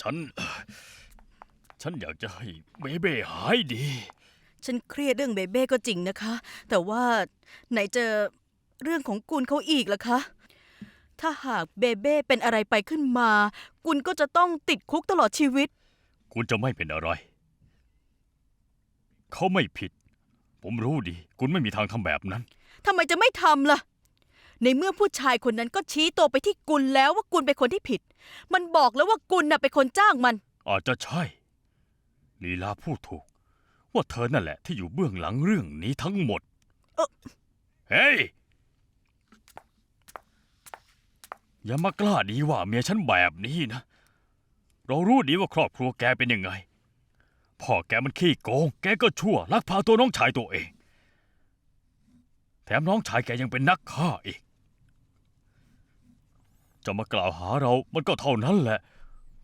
ฉัน ฉันอยากจะให้เบเบ้หายดี ฉันเครียดเรื่องเบเบ้ก็จริงนะคะ แต่ว่าไหนจะเรื่องของกุลเขาอีกล่ะคะ ถ้าหากเบเบ้เป็นอะไรไปขึ้นมา กุลก็จะต้องติดคุกตลอดชีวิต คุณจะไม่เป็นอะไร เขาไม่ผิด ผมรู้ดี คุณไม่มีทางทำแบบนั้น ทำไมจะไม่ทำล่ะ ในเมื่อผู้ชายคนนั้นก็ชี้ตัวไปที่กุลแล้วว่ากุลเป็นคนที่ผิด มันบอกแล้วว่ากุลน่ะเป็นคนจ้างมัน อาจจะใช่ ลีลาพูดถูก ว่าเธอนั่นแหละที่อยู่เบื้องหลังเรื่องนี้ทั้งหมด เอ่อ เฮ้ย อย่ามากล้าดีว่าเมียฉันแบบนี้นะ เรารู้ดีว่าครอบครัวแกเป็นยังไง พ่อแกมันขี้โกง แกก็ชั่วลักพาตัวน้องชายตัวเอง แถมน้องชายแกยังเป็นนักฆ่าอีก จะมากล่าวหาเรามันก็เท่านั้นแหละ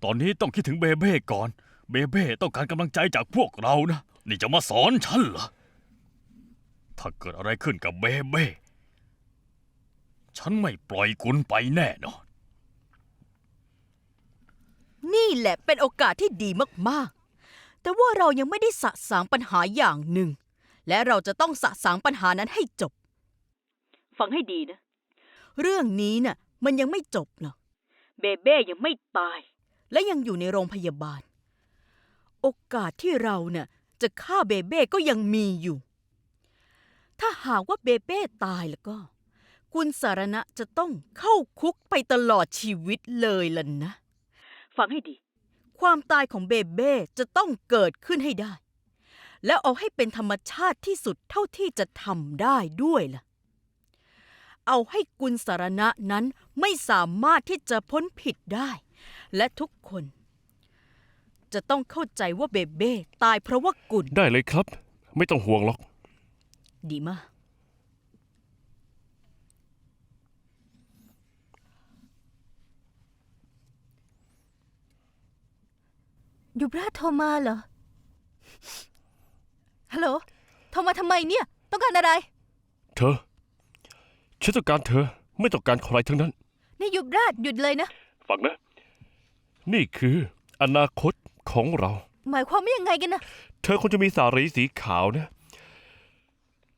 ตอนนี้ต้องคิดถึงเบเบ้ก่อน เบเบ้ต้องการกำลังใจจากพวกเรานะ นี่จะมาสอนฉันเหรอ ถ้าเกิดอะไรขึ้นกับเบเบ้ฉันไม่ปล่อยคุณไปแน่นอน นี่แหละเป็นโอกาสที่ดีมากๆ แต่ว่าเรายังไม่ได้สะสางปัญหาอย่างหนึ่ง และเราจะต้องสะสางปัญหานั้นให้จบ ฟังให้ดีนะ เรื่องนี้น่ะ มันยังไม่จบหรอก เบเบ้ยังไม่ตาย และยังอยู่ในโรงพยาบาล โอกาสที่เราเนี่ยจะฆ่าเบเบ้ก็ยังมีอยู่ ถ้าหากว่าเบเบ้ตายแล้วก็ คุณสารณะจะต้องเข้าคุกไปตลอดชีวิตเลยล่ะนะ ฟังให้ดี ความตายของเบเบ้จะต้องเกิดขึ้นให้ได้ แล้วเอาให้เป็นธรรมชาติที่สุดเท่าที่จะทำได้ด้วยล่ะ เอาให้กุลสารณะนั้นไม่สามารถที่จะพ้นผิดได้ และทุกคน จะต้องเข้าใจว่าเบเบ้ตายเพราะว่ากุลได้เลยครับ ไม่ต้องห่วงหรอก ดีมากยุบราชโทรมาเหรอ ฮัลโหล โทรมาทำไมเนี่ย ต้องการอะไร เธอ ฉันต้องการเธอไม่ต้องการใครทั้งนั้น นี่ยุบราชหยุดเลยนะ ฟังนะ นี่คืออนาคตของเรา หมายความว่ายังไงกันนะเธอคงจะมีสารีสีขาวนะ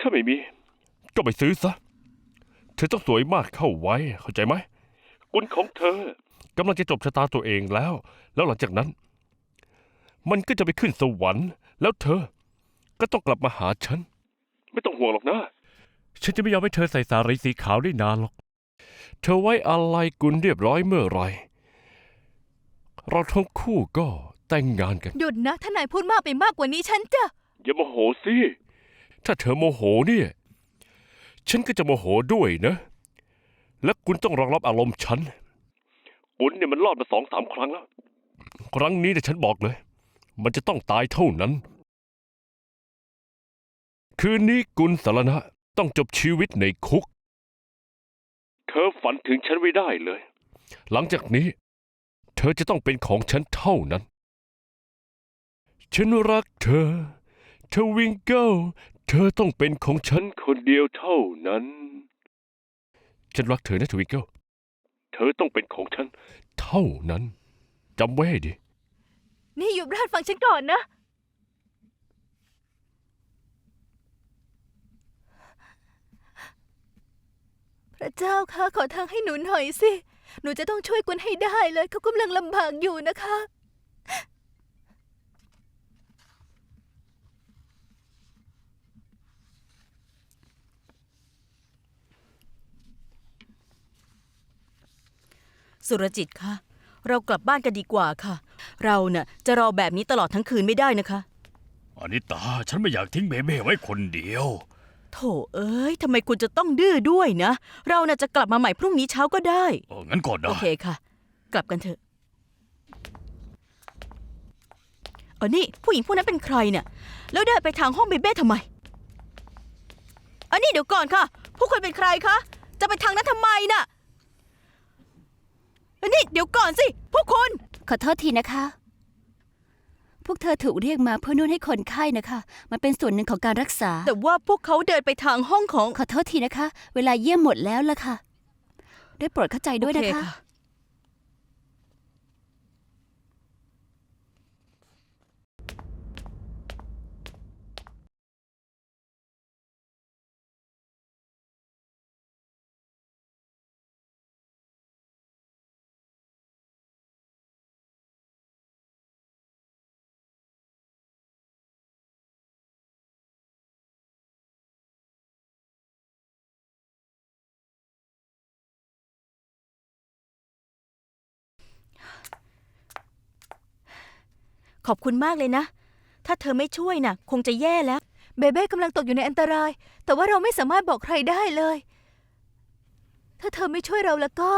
ถ้าไม่มี ก็ไปซื้อซะ เธอต้องสวยมากเข้าไว้ เข้าใจไหมกุลของเธอกำลังจะจบชะตาตัวเองแล้ว แล้วหลังจากนั้น มันก็จะไปขึ้นสวรรค์ แล้วเธอ ก็ต้องกลับมาหาฉัน ไม่ต้องห่วงหรอกนะ ฉันจะไม่ยอมให้เธอใส่สารีสีขาวได้นานหรอก เธอไว้อะไรกุลเรียบร้อยเมื่อไหรเราทั้งคู่ก็แต่งงานกัน หยุดนะ ถ้านายพูดมากไปมากกว่านี้ฉันจะ อย่าโมโหสิ ถ้าเธอโมโหเนี่ย ฉันก็จะโมโหด้วยนะ และคุณต้องรองรับอารมณ์ฉัน คุณเนี่ยมันรอดมาสองสามครั้งแล้ว ครั้งนี้เนี่ยฉันบอกเลย มันจะต้องตายเท่านั้น คืนนี้กุลสารณะ ต้องจบชีวิตในคุก เธอฝันถึงฉันไว้ได้เลย หลังจากนี้ เธอจะต้องเป็นของฉันเท่านั้น ฉันรักเธอ เธอวิงเกิลเธอต้องเป็นของฉันคนเดียวเท่านั้น ฉันรักเธอนะทวิงเกิลเธอต้องเป็นของฉัน เท่านั้นจำไว้ให้ดี นี่ยุบราชฟังฉันก่อนนะ ระเจ้าคะขอทางให้หนูหน่อยสิ หนูจะต้องช่วยกุนให้ได้เลยเขากำลังลำบากอยู่นะคะ สุรจิตคะเรากลับบ้านกันดีกว่าค่ะ เราเน่ะจะรอแบบนี้ตลอดทั้งคืนไม่ได้นะคะ อนิตา ฉันไม่อยากทิ้งเบเบ้ไว้คนเดียว โถเอ้ยทำไมคุณจะต้องดื้อด้วยนะ เราน่ะจะกลับมาใหม่พรุ่งนี้เช้าก็ได้ เอองั้นก็โอได้เคค่ะ กลับกันเถอะเออนี่ผู้หญิงพวกนั้นเป็นใครเนี่ยแล้วเดินไปทางห้องเบเบ้ทำไมอันนี้เดี๋ยวก่อนค่ะพวกคุณเป็นใครคะ จะไปทางนั้นทำไมน่ะอันนี้เดี๋ยวก่อนสิพวกคุณขอโทษทีนะคะ พวกเธอถูกเรียกมาเพื่อนวดให้คนไข้นะคะ มันเป็นส่วนหนึ่งของการรักษา แต่ว่าพวกเขาเดินไปทางห้องของ ขอโทษทีนะคะ เวลาเยี่ยมหมดแล้วล่ะค่ะ ได้โปรดเข้าใจด้วยโอนะเคคะค่ะ ขอบคุณมากเลยนะ ถ้าเธอไม่ช่วยน่ะ คงจะแย่แล้ว เบเบ้กำลังตกอยู่ในอันตราย แต่ว่าเราไม่สามารถบอกใครได้เลย ถ้าเธอไม่ช่วยเราแล้วก็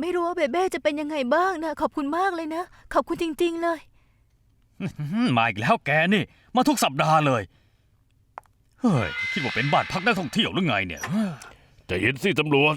ไม่รู้ว่าเบเบ้จะเป็นยังไงบ้างนะขอบคุณมากเลยนะ ขอบคุณจริง ๆ เลยอืมมาอีกแล้วแกนี่ มาทุกสัปดาห์เลย เฮ้ย คิดว่าเป็นบ้านพักนักท่องเที่ยวหรือไงเนี่ยเฮ้ยแต่เห็นสิตำรวจ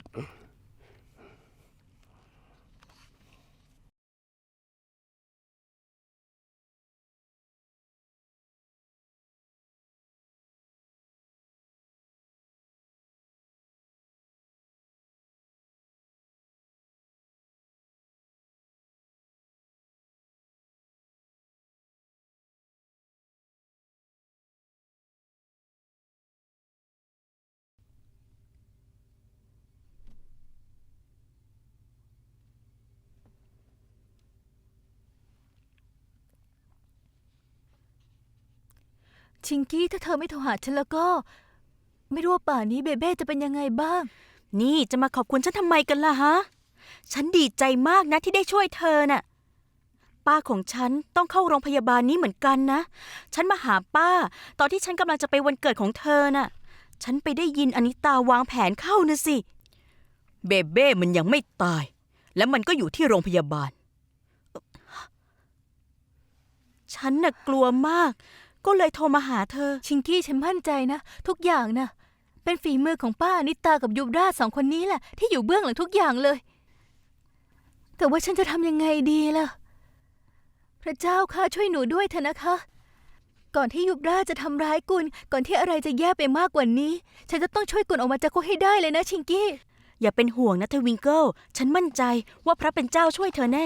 ชิงกี้ถ้าเธอไม่โทรหาฉันแล้วก็ ไม่รู้ว่าป่านนี้เบเบ้จะเป็นยังไงบ้าง นี่จะมาขอบคุณฉันทำไมกันล่ะฮะ ฉันดีใจมากนะที่ได้ช่วยเธอน่ะ ป้าของฉันต้องเข้าโรงพยาบาลนี้เหมือนกันนะ ฉันมาหาป้า ตอนที่ฉันกำลังจะไปวันเกิดของเธอน่ะ ฉันไปได้ยินอนิตาวางแผนเข้านะสิ เบเบ้มันยังไม่ตาย และมันก็อยู่ที่โรงพยาบาล ฉันน่ะกลัวมาก ก็เลยโทรมาหาเธอ ชิงกี้ฉันมั่นใจนะ ทุกอย่างนะเป็นฝีมือของป้าอนิตากับยุบราชสองคนนี้แหละที่อยู่เบื้องหลังทุกอย่างเลย แต่ว่าฉันจะทำยังไงดีล่ะ พระเจ้าค่ะช่วยหนูด้วยเถอะนะคะ ก่อนที่ยุบราชจะทำร้ายกุลก่อนที่อะไรจะแย่ไปมากกว่านี้ ฉันจะต้องช่วยกุลออกมาจากคุกให้ได้เลยนะชิงกี้ อย่าเป็นห่วงนะเทวิงเกิลฉันมั่นใจว่าพระเป็นเจ้าช่วยเธอแน่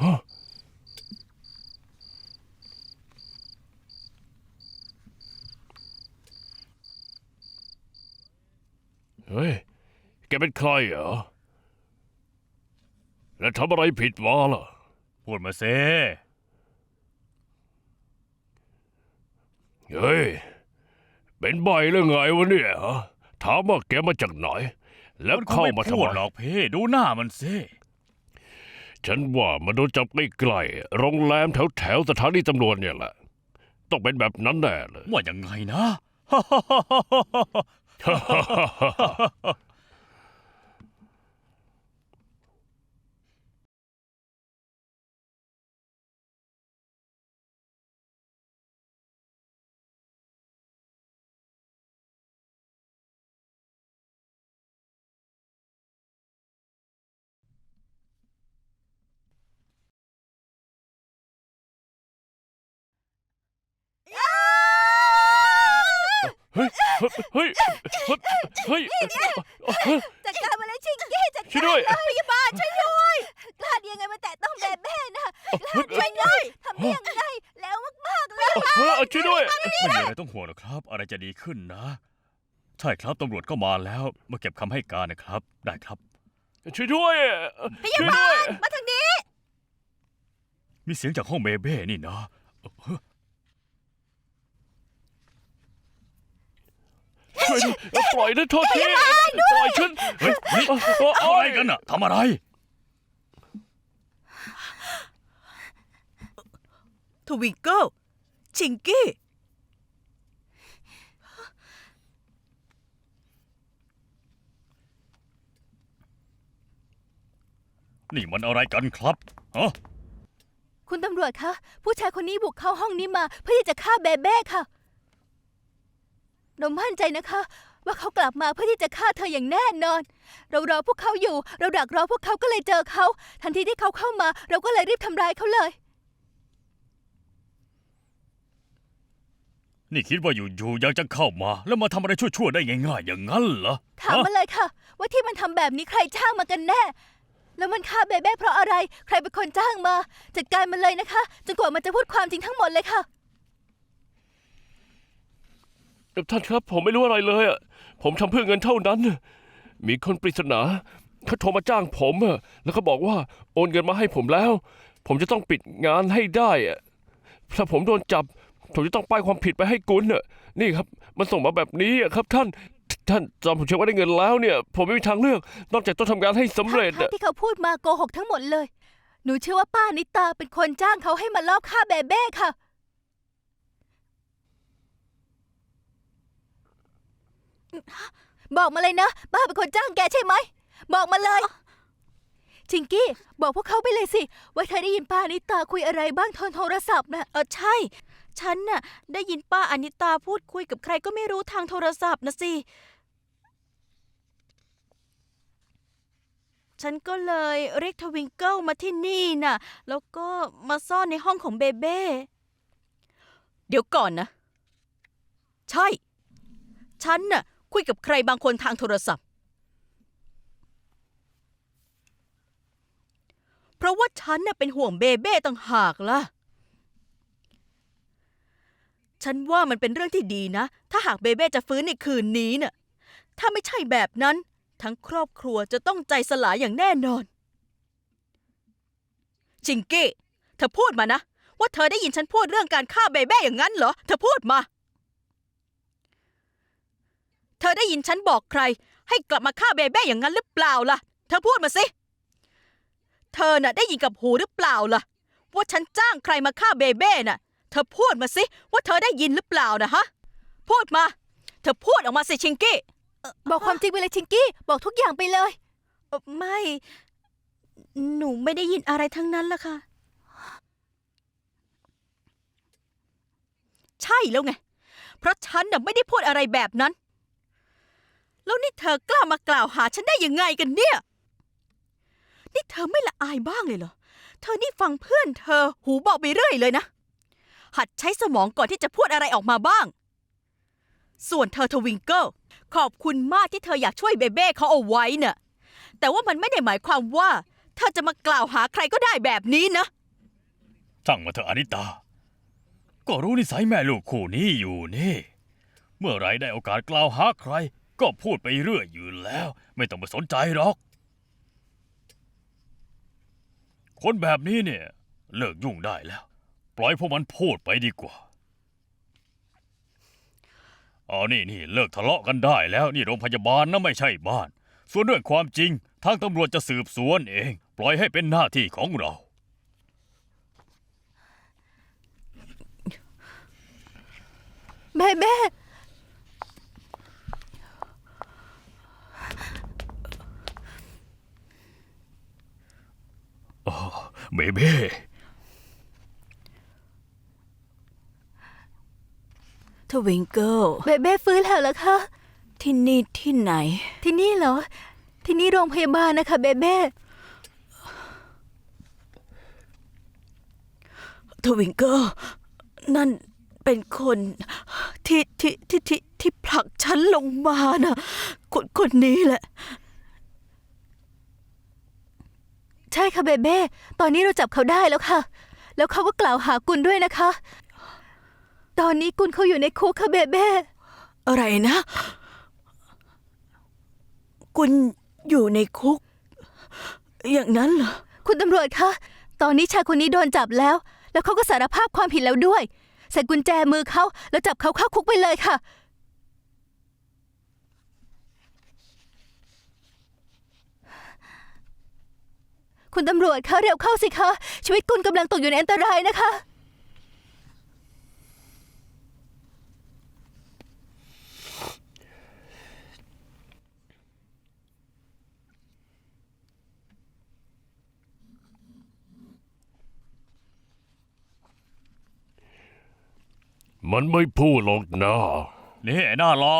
เฮ้ย แกเป็นใครเหรอ แล้วทำอะไรผิดมาล่ะ พูดมาเซ่เฮ้ย เป็นใบหรือไงวะเนี่ยฮะถามว่าแกมาจากไหน แล้วมันคงเข้าไม่มาทำพูดไมหรอกพี่ดูหน้ามันเซ่ ฉันว่ามันโดนจับใกล้ๆโรงแรมแถวแถวๆสถานีตำรวจเนี่ยแหละ ต้องเป็นแบบนั้นแน่เลย ว่ายังไงนะ เฮ้ยเฮ้ย เฮ้ย เฮ้ยจัดการมาเลยชิงกี้จัดช่วยด้วยพยาบาลช่วยด้วยกล้าดียังไงมาแตะต้องเบเบ้นะกล้าช่วยด้วยทำได้ยังไงแล้วมากๆเลยเฮ้ยช่วยด้วยไม่มีอะไรต้องห่วงหรอกครับ อะไรจะดีขึ้นนะ ใช่ครับตำรวจก็มาแล้ว มาเก็บคำให้การนะครับ ได้ครับ ช่วยด้วยช่วยด้วยมาทางนี้ มีเสียงจากห้องเบเบ้นี่นะ ช่วยด้ยปล่อยนะโทษทีปล่อยฉันเฮ้ยนี่โอ้ทำอะไรกันน่ะทำอะไร ทวิงเกิลชิงกี้ นี่มันอะไรกันครับฮะคุณตำรวจคะ ผู้ชายคนนี้บุกเข้าห้องนี้มาเพื่อที่จะฆ่าเบเบ้ค่ะ เรามั่นใจนะคะ ว่าเขากลับมาเพื่อที่จะฆ่าเธออย่างแน่นอน เรารอพวกเขาอยู่ เราดักรอพวกเขาก็เลยเจอเขา ทันทีที่เขาเข้ามา เราก็เลยรีบทำร้ายเขาเลย นี่คิดว่าอยู่ๆยังจะเข้ามา แล้วมาทำอะไรชั่วๆได้ง่ายๆอย่างนั้นเหรอถามฮะ มาเลยค่ะ ว่าที่มันทำแบบนี้ใครจ้างมากันแน่ แล้วมันฆ่าเบเบ้เพราะอะไร ใครเป็นคนจ้างมา จัดการมันเลยนะคะจนกว่ามันจะพูดความจริงทั้งหมดเลยค่ะ ท่านครับผมไม่รู้อะไรเลยอะผมทำเพื่อเงินเท่านั้น มีคนปริศนาเขาโทรมาจ้างผมอะแล้วก็บอกว่าโอนเงินมาให้ผมแล้ว ผมจะต้องปิดงานให้ได้อะถ้าผมโดนจับ ผมจะต้องป้ายความผิดไปให้กุลน่ะนี่ครับ มันส่งมาแบบนี้อะครับ ท่านท่านจอมผมเชื่อว่าได้เงินแล้วเนี่ย ผมไม่มีทางเลือก นอกจากต้องทำงานให้สำเร็จทั้อะ ที่เขาพูดมาโกหกทั้งหมดเลย หนูเชื่อว่าป้านิตาเป็นคนจ้างเขาให้มาลอบฆ่าเบเบ้ค่ะ บอกมาเลยนะป้าเป็นคนจ้างแกใช่ไหม บอกมาเลย ชิงกี้ บอกพวกเขาไปเลยสิ ว่าเธอได้ยินป้านิตาคุยอะไรบ้างทางโทรศัพท์นะเออใช่ ฉันน่ะ ได้ยินป้าอนิตาพูดคุยกับใครก็ไม่รู้ทางโทรศัพท์นะสิ ฉันก็เลยเรียกทวิงเกิลมาที่นี่น่ะ แล้วก็มาซ่อนในห้องของเบเบ้ เดี๋ยวก่อนนะ ใช่ ฉันน่ะ คุยกับใครบางคนทางโทรศัพท์ เพราะว่าฉันน่ะเป็นห่วงเบเบ้ต่างหากล่ะ ฉันว่ามันเป็นเรื่องที่ดีนะ ถ้าหากเบเบ้จะฟื้นในคืนนี้น่ะ ถ้าไม่ใช่แบบนั้น ทั้งครอบครัวจะต้องใจสลายอย่างแน่นอน จิงกี้ เธอพูดมานะ ว่าเธอได้ยินฉันพูดเรื่องการฆ่าเบเบ้อย่างนั้นเหรอ เธอพูดมา เธอได้ยินฉันบอกใคร ให้กลับมาฆ่าเบเบ้อย่างนั้นหรือเปล่าล่ะ เธอพูดมาสิ เธอน่ะได้ยินกับหูหรือเปล่าล่ะ ว่าฉันจ้างใครมาฆ่าเบเบ้น่ะ เธอพูดมาสิว่าเธอได้ยินหรือเปล่านะฮะ พูดมา เธอพูดออกมาสิชิงกี้ บอกความจริงไปเลยชิงกี้ บอกทุกอย่างไปเลยเอ่อไม่ หนูไม่ได้ยินอะไรทั้งนั้นละค่ะ ใช่แล้วไง เพราะฉันน่ะไม่ได้พูดอะไรแบบนั้น แล้วนี่เธอกล้ามากล่าวหาฉันได้ยังไงกันเนี่ย นี่เธอไม่ละอายบ้างเลยเหรอ เธอนี่ฟังเพื่อนเธอหูเบาไปเรื่อยเลยนะ หัดใช้สมองก่อนที่จะพูดอะไรออกมาบ้าง ส่วนเธอทวิงเกิลขอบคุณมากที่เธออยากช่วยเบเบ้เขาเอาไว้เน่ะแต่ว่ามันไม่ได้หมายความว่า เธอจะมากล่าวหาใครก็ได้แบบนี้นะ ช่างมาเถอะอนิตา ก็รู้นิสัยแม่ลูกคู่นี้อยู่นี่ เมื่อไรได้โอกาสกล่าวหาใคร ก็พูดไปเรื่อยอยู่แล้ว ไม่ต้องมาสนใจหรอก คนแบบนี้เนี่ย เลิกยุ่งได้แล้ว ปล่อยพวกมันพูดไปดีกว่าเอานี่นี่เลิกทะเลาะกันได้แล้วนี่โรงพยาบาลนะไม่ใช่บ้าน ส่วนเรื่องความจริง ทางตำรวจจะสืบสวนเอง ปล่อยให้เป็นหน้าที่ของเรา แม่แม่ เบเบ้ทวิงเกิลเบเบ้ฟื้นแล้วเหรอคะ ที่นี่ที่ไหน ที่นี่เหรอ ที่นี่โรงพยาบาลนะคะเบเบ้ทวิงเกิลนั่นเป็นคนที่ที่ที่ที่ที่ผลักฉันลงมานะคนคนนี้แหละ ใช่ค่ะเบเบ้ตอนนี้เราจับเขาได้แล้วค่ะ แล้วเขาก็กล่าวหากุลด้วยนะคะ ตอนนี้กุลเขาอยู่ในคุกค่ะเบเบ้อะไรนะ คุณอยู่ในคุก อย่างนั้นเหรอ คุณตำรวจคะ ตอนนี้ชายคนนี้โดนจับแล้ว แล้วเขาก็สารภาพความผิดแล้วด้วย ใส่กุญแจมือเขาแล้วจับเขาเข้าคุกไปเลยค่ะ คุณตำรวจคะเร็วเข้าสิคะ ชีวิตกุลกำลังตกอยู่ในอันตรายนะคะ มันไม่พูดหรอกนะนี่ไอ้หน้ารอ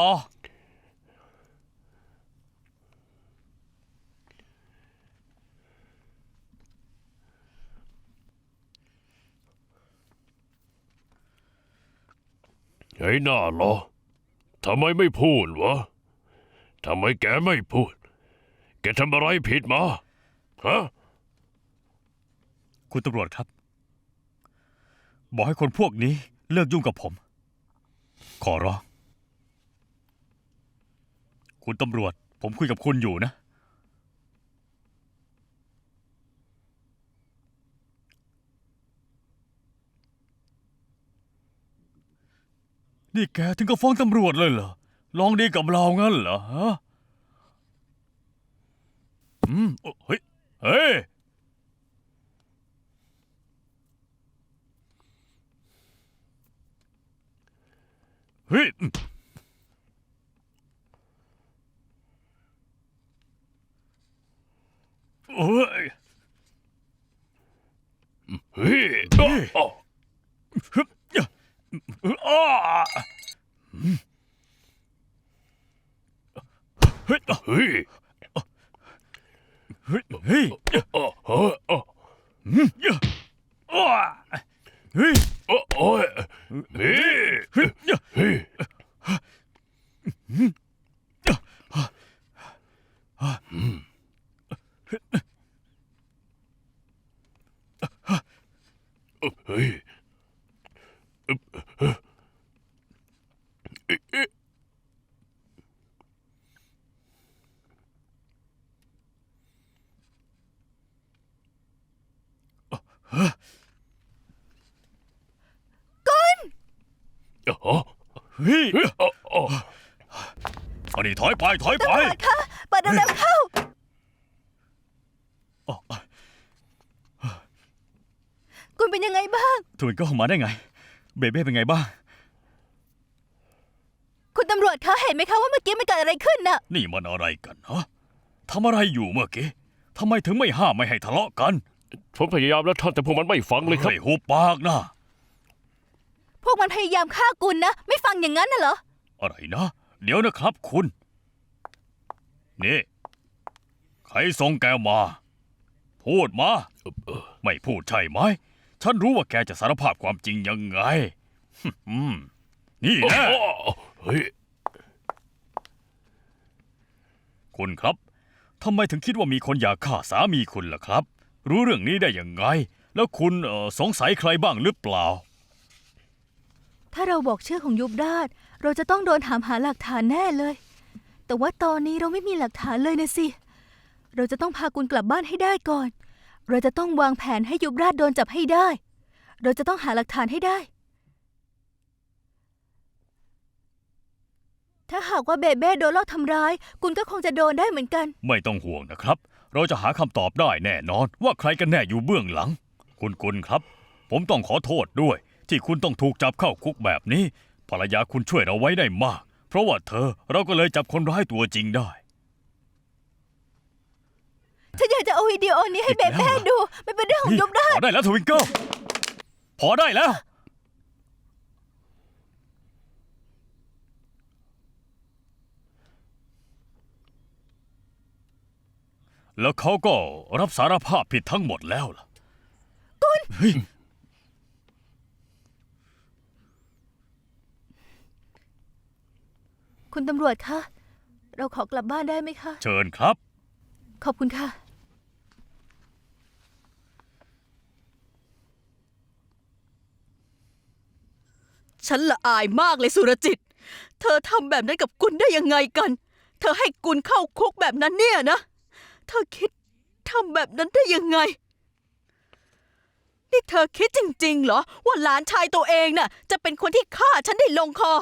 ไอ้หน้าเหรอทำไมไม่พูดวะทำไมแกไม่พูด แกทำอะไรผิดมาฮะคุณตำรวจครับ บอกให้คนพวกนี้เลิกยุ่งกับผม ขอร้อง คุณตำรวจ ผมคุยกับคุณอยู่นะ นี่แกถึงกับฟ้องตำรวจเลยเหรอ ลองดีกับเรางั้นเหรอฮะ อืมเอ้อเฮ้ย เฮ้ย เฮ้ยอืมโอ้ยเฮ้ยเฮ้ยอ้อฮึบ อ้าเฮ้ยเฮ้ยเฮ้ยเฮ้ยเฮ้ยเฮ้ยอ้อโอ้ยเฮ้ย เฮ้ย เฮ้ย เฮ้ย อ๋อ เฮ้ย เฮ้ยอ๋ออ๋อ อันนี้ถอยไปถอยไป ค่ะเปิดเร็วๆเข้า อ๋อคุณเป็นยังไงบ้าง ทวินก็มาได้ไง เบเบ้เป็นไงบ้าง คุณตำรวจคะเห็นไหมคะว่าเมื่อกี้มันเกิดอะไรขึ้นน่ะ นี่มันอะไรกันฮะทำอะไรอยู่เมื่อกี้ทำไมถึงไม่ห้ามไม่ให้ทะเลาะกันผมพยายามแล้วท่านแต่พวกมันไม่ฟังเลยครับฮ้หุบปากนะพวกมันพยายามฆ่ากุลนะ ไม่ฟังอย่างนั้นน่ะเหรอ อะไรนะ เดี๋ยวนะครับคุณ นี่ ใครส่งแกมา พูดมา ไม่พูดใช่ไหม ฉันรู้ว่าแกจะสารภาพความจริงยังไงอืมนี่แนะเฮ้ยคุณครับทำไมถึงคิดว่ามีคนอยากฆ่าสามีคุณล่ะครับ รู้เรื่องนี้ได้ยังไง แล้วคุณเอ่อสงสัยใครบ้างหรือเปล่า ถ้าเราบอกชื่อของยุบราช เราจะต้องโดนถามหาหลักฐานแน่เลย แต่ว่าตอนนี้เราไม่มีหลักฐานเลยนะสิ เราจะต้องพากุลกลับบ้านให้ได้ก่อน เราจะต้องวางแผนให้ยุบราชโดนจับให้ได้ เราจะต้องหาหลักฐานให้ได้ ถ้าหากว่าเบเบ้โดนลอบทำร้าย กุลก็คงจะโดนได้เหมือนกัน ไม่ต้องห่วงนะครับ เราจะหาคำตอบได้แน่นอน ว่าใครกันแน่อยู่เบื้องหลัง คุณกุลครับ ผมต้องขอโทษด้วย ที่คุณต้องถูกจับเข้าคุกแบบนี้ภรรยาคุณช่วยเราไว้ได้มาก เพราะว่าเธอเราก็เลยจับคนร้ายตัวจริงได้ ฉันอยากจะเอาวิดีโอนี้ให้เบเบ้ดู มันเป็นเรื่องของยุบราชพอได้แล้วทวิงเกิลพอได้แล้ว แล้วเขาก็รับสารภาพผิดทั้งหมดแล้วล่ะกุนเฮ้ยคุณตำรวจคะ เราขอกลับบ้านได้ไหมคะ เชิญครับ ขอบคุณค่ะ ฉันละอายมากเลยสุรจิต เธอทำแบบนั้นกับกุลได้ยังไงกัน เธอให้กุลเข้าคุกแบบนั้นเนี่ยนะ เธอคิดทำแบบนั้นได้ยังไง นี่เธอคิดจริงๆเหรอ ว่าหลานชายตัวเองน่ะ จะเป็นคนที่ฆ่าฉันได้ลงคอ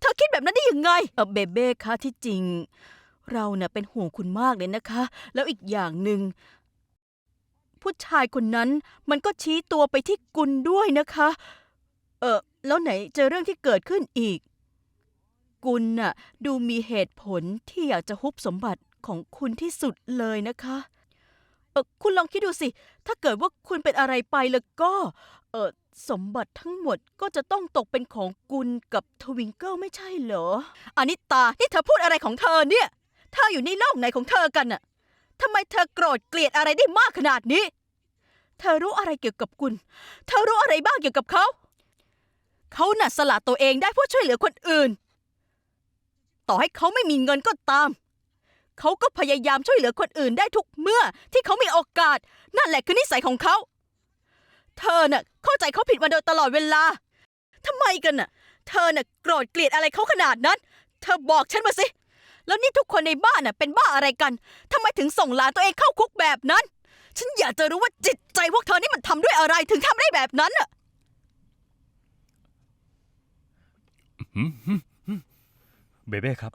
เธอคิดแบบนั้นได้ยังไงเออเบเบ้คะที่จริง เราเน่ะเป็นห่วงคุณมากเลยนะคะ แล้วอีกอย่างหนึ่งผู้ชายคนนั้นมันก็ชี้ตัวไปที่กุลด้วยนะคะ เออ แล้วไหนเจอเรื่องที่เกิดขึ้นอีกกุลน่ะดูมีเหตุผลที่อยากจะฮุบสมบัติของคุณที่สุดเลยนะคะเออคุณลองคิดดูสิ ถ้าเกิดว่าคุณเป็นอะไรไปแล้วก็ เออสมบัติทั้งหมดก็จะต้องตกเป็นของกุลกับทวิงเกิลไม่ใช่เหรออานิตา นี่เธอพูดอะไรของเธอเนี่ย เธออยู่ในโลกไหนของเธอกันน่ะทำไมเธอโกรธเกลียดอะไรได้มากขนาดนี้ เธอรู้อะไรเกี่ยวกับกุลเธอรู้อะไรบ้างเกี่ยวกับเขา เขาน่ะสละตัวเองได้เพื่อช่วยเหลือคนอื่น ต่อให้เขาไม่มีเงินก็ตาม เขาก็พยายามช่วยเหลือคนอื่นได้ทุกเมื่อที่เขามีโอกาส นั่นแหละคือนิสัยของเขา เธอน่ะเข้าใจเขาผิดมาโดยตลอดเวลาทำไมกันน่ะ เธอน่ะโกรธเกลียดอะไรเขาขนาดนั้น เธอบอกฉันมาสิ แล้วนี่ทุกคนในบ้านน่ะเป็นบ้าอะไรกันทำไมถึงส่งหลานตัวเองเข้าคุกแบบนั้น ฉันอยากจะรู้ว่าจิตใจพวกเธอนี่มันทำด้วยอะไรถึงทำได้แบบนั้นน่ะ เบเบ้ครับ